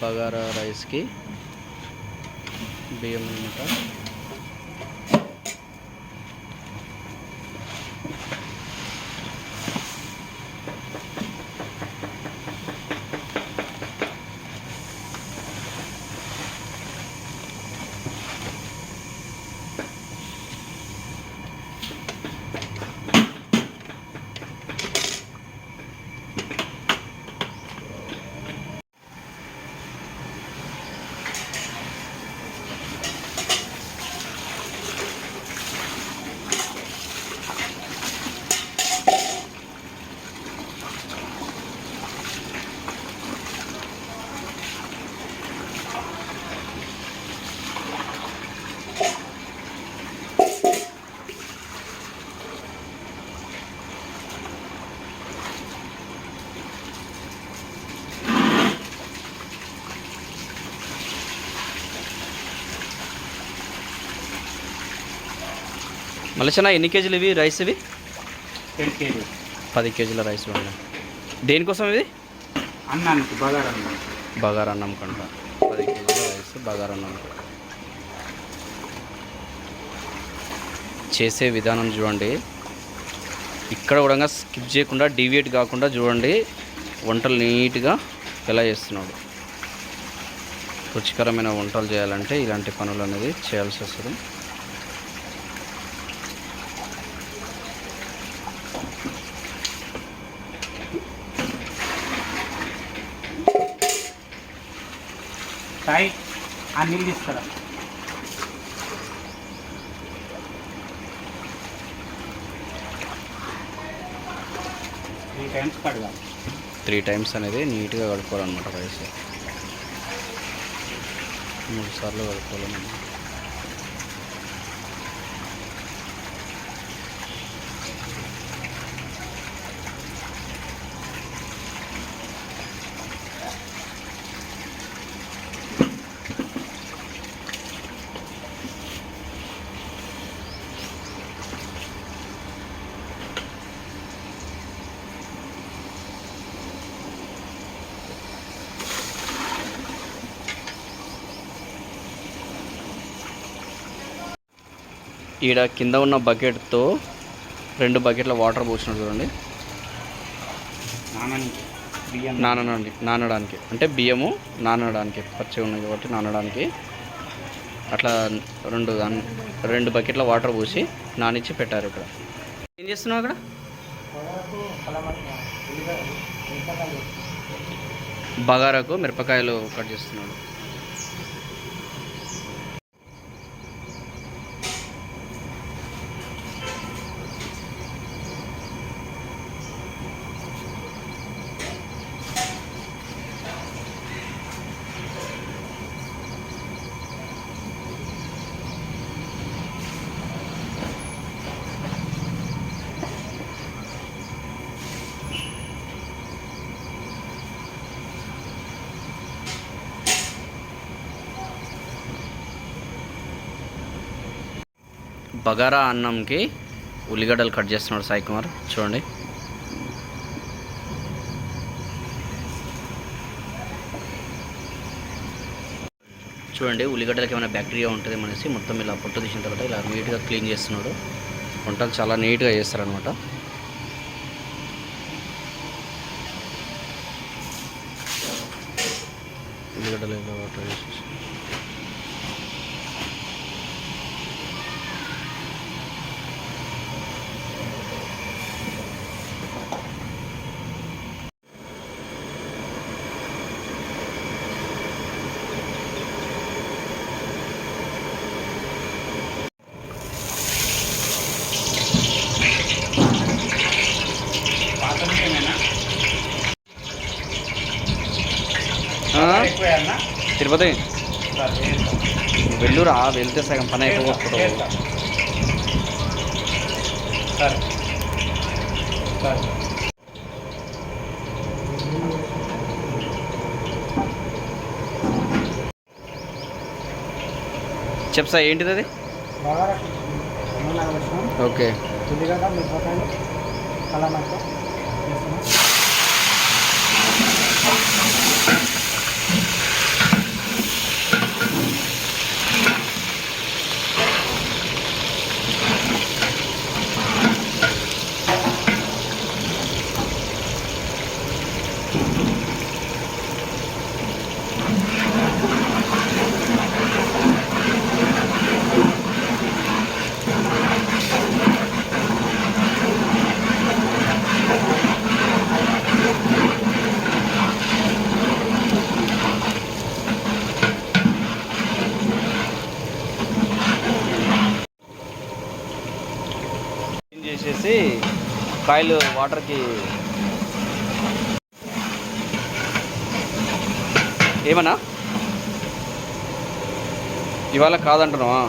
బగారా రైస్కి బియ్యం అనమాట మలచన ఎన్ని కేజీలు ఇవి రైస్ ఇవి? టెన్ కేజీ పది కేజీల రైస్ మేడం. దేనికోసం ఇది? అన్నానికి బగారా అన్నం బగారా అన్నం కంట. పది కేజీల రైస్ బగారా అన్నం. చేసే విధానం చూడండి. ఇక్కడ కూడా స్కిప్ చేయకుండా డీవియేట్ కాకుండా చూడండి. వంటలు నీట్గా ఎలా చేస్తున్నాడు. రుచికరమైన వంటలు చేయాలంటే ఇలాంటి పనులు అనేది చేయాల్సి వస్తుంది. సాయి ఆ నీళ్ళు తీసుకురా. త్రీ టైమ్స్ కడగా త్రీ టైమ్స్ అనేది నీట్గా కడుక్కోవాలన్నమాట రైస్. మూడు సార్లు కడుక్కోవాలన్నమాట. ఈడ కింద ఉన్న బకెట్తో రెండు బకెట్ల వాటర్ పోసినాడు చూడండి. నానడానికి నానడానికి. అంటే బియ్యము నానడానికి పచ్చిగా ఉన్నాయి కాబట్టి నానడానికి. అట్లా రెండు రెండు బకెట్ల వాటర్ పోసి నానిచ్చి పెట్టారు ఇక్కడ. ఏం చేస్తున్నావు అక్కడ? బగారాకు మిరపకాయలు కట్ చేస్తున్నాడు. బగారా అన్నంకి ఉల్లిగడ్డలు కట్ చేస్తున్నాడు సాయి కుమార్. చూడండి. చూడండి ఉల్లిగడ్డలకి ఏమైనా బ్యాక్టీరియా ఉంటుంది అనేసి మొత్తం ఇలా పొట్టు తీసిన తర్వాత ఇలా నీట్గా క్లీన్ చేస్తున్నాడు. వంటలు చాలా నీట్గా చేస్తారనమాట ఉల్లిగడ్డలు ఇలా వాటర్ వేసేసి. తిరుపతి. వెళ్ళురా వెళ్తే సగం పని అయిపోగొట్టుకుంటావు వేస్తా. సరే ఏంటిది అది ఓకే ఉల్లిగడ్డ కాయిల్ వాటర్కి ఏమన్నా? ఇవాళ కాదంటున్నావా?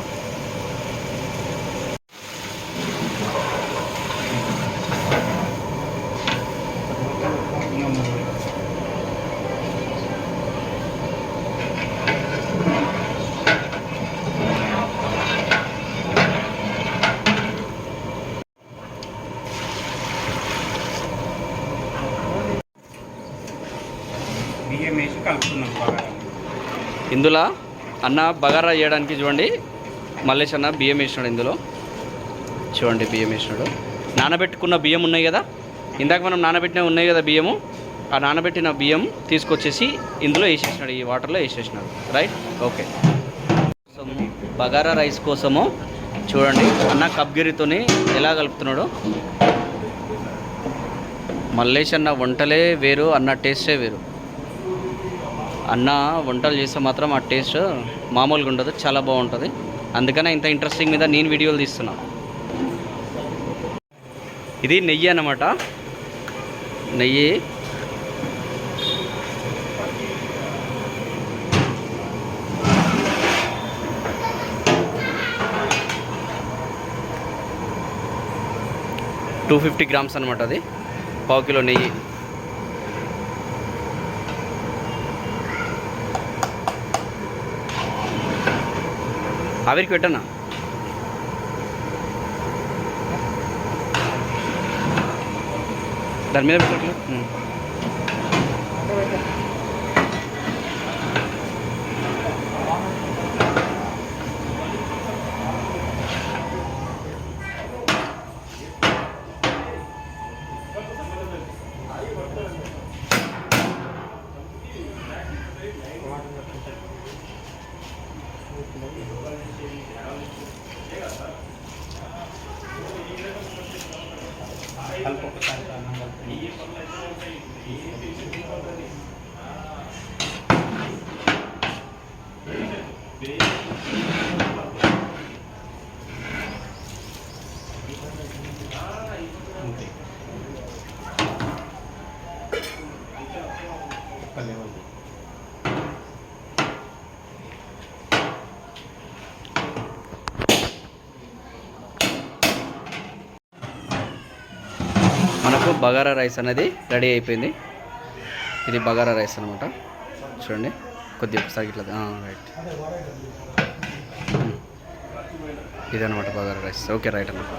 ఇందులో అన్న బగారా చేయడానికి చూడండి మల్లేష్ అన్న బియ్యం వేసినాడు ఇందులో. చూడండి బియ్యం వేసినాడు. నానబెట్టుకున్న బియ్యం ఉన్నాయి కదా? ఇందాక మనం నానబెట్టినవి ఉన్నాయి కదా బియ్యము? ఆ నానబెట్టిన బియ్యం తీసుకొచ్చేసి ఇందులో వేసేసినాడు ఈ వాటర్లో వేసేసినాడు. రైట్ ఓకే బగారా రైస్ కోసము చూడండి అన్న కబ్గిరితోని ఎలా కలుపుతున్నాడు. మల్లేష్ అన్న వంటలే వేరు అన్న టేస్టే వేరు. అన్న వంటలు చేస్తే మాత్రం ఆ టేస్ట్ మామూలుగా ఉండదు చాలా బాగుంటుంది. అందుకనే ఇంత ఇంట్రెస్టింగ్ మీద నేను వీడియోలు తీస్తున్నా. ఇది నెయ్యి అన్నమాట. నెయ్యి. టూ ఫిఫ్టీ గ్రామ్స్ అనమాట అది. పావు కిలో నెయ్యి. അവർക്ക് കിട്ടണം ധർമ്മീയ మీద పెట్టట్లేదు ఉం. కలుపు ఒకసారి బగారా రైస్ అనేది రెడీ అయిపోయింది. ఇది బగారా రైస్ అనమాట చూడండి కొద్దిగా ఒకసారి ఇట్లా రైట్ ఇదనమాట బగారా రైస్. ఓకే రైట్ అన్నమాట.